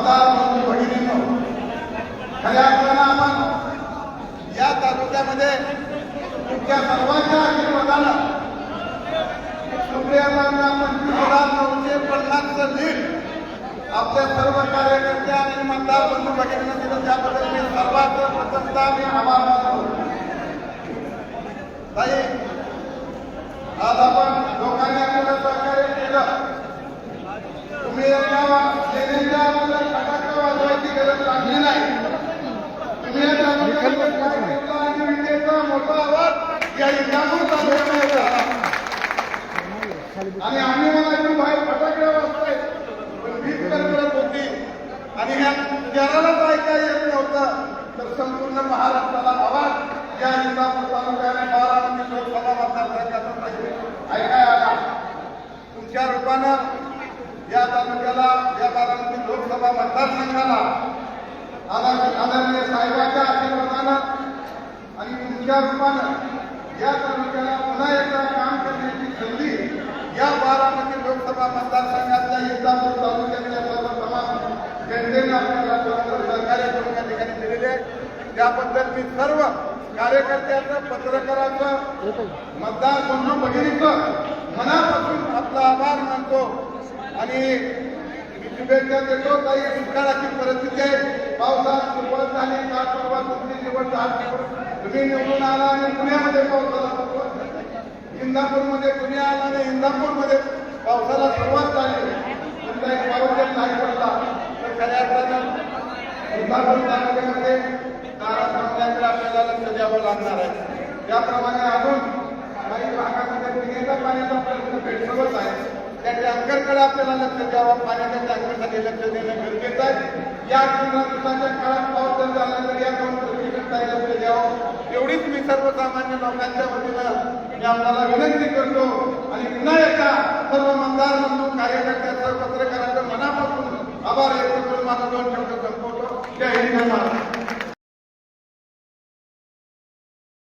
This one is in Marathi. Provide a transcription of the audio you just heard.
मतदार बंधू भगिनींनो खऱ्या अर्थानं आपण या तालुक्यामध्ये तुमच्या सर्वांच्या आशीर्वादानं सुप्रियातांना पंचवीस हजार नऊशे पन्नासचं लीड आपल्या सर्व कार्यकर्ते आणि मतदार बंधू भगिनीनं दिलं. त्याबद्दल मी सर्वांचं प्रथमता मी आभार मानतो. ताई आज आपण लोकांनी आपल्याला सहकार्य केलं तुम्ही या सेनेच्या आपल्याला फटाका वाजवायची गरज लागली नाही तुम्ही या तालुक्यामध्ये काय केलं आणि विजेचा मोठा आवाज या इंदापूर तालुक्यामध्ये झाला. आणि आम्ही म्हणायचो बाहेर फटाके वाजताय पण वीज करत होती आणि ह्या जनालाच ऐका येत नव्हतं तर संपूर्ण महाराष्ट्राला आवाज या इंदापूर तालुक्याने बारामती लोकसभा मतदारसंघाचा ऐकाय आला तुमच्या रूपानं या तालुक्याला या बारामती लोकसभा मतदारसंघाला आणि रूपानं या तालुक्याला पुन्हा एकदा काम करण्याची संधी या बारामती लोकसभा मतदारसंघातल्या इंदापूर तालुक्यातल्या सर्व तमाम जनतेने आपल्याला खरोखर सहकार्य करून या ठिकाणी दिलेले आहे. त्याबद्दल मी सर्व कार्यकर्त्यांचं पत्रकारांचं मतदार बंधू भगिनीचं मनापासून आपला आभार मानतो. आणि मी शुभेच्छा देतो. काही दुष्काळाची परिस्थिती आहे. पावसात सुरुवात झाली काल परवा तुमची निवड झाली. तुम्ही निवडून आला आणि पुण्यामध्ये पावसाला इंदापूरमध्ये पुणे आला आणि इंदापूरमध्ये पावसाला सुरुवात झाली. तुमचा एक पाऊस जर नाही पडला. तर खऱ्या अर्थानं इंदापूर तालुक्यामध्ये तारा सामन्याकडे आपल्याला लक्ष द्यावं लागणार आहे. त्याप्रमाणे अजून काही भागामध्ये पिण्याच्या पाण्याचा प्रश्न भेडसावत आहे. त्या टँकरकडे आपल्याला लक्ष द्यावं. पाण्याच्या टँकरसाठी लक्ष देणं गरजेचं आहे. या पंधरा दिवसाच्या काळात पाऊस जर झाला तर या दोन एवढीच मी सर्वसामान्य लोकांच्या वतीनं मी आपल्याला विनंती करतो आणि पुन्हा एकदा सर्व मतदार बंधू कार्यकर्त्यांचं पत्रकारांचं मनापासून आभार व्यक्त करून माझा दोन शब्द संपवतो. त्या हिंद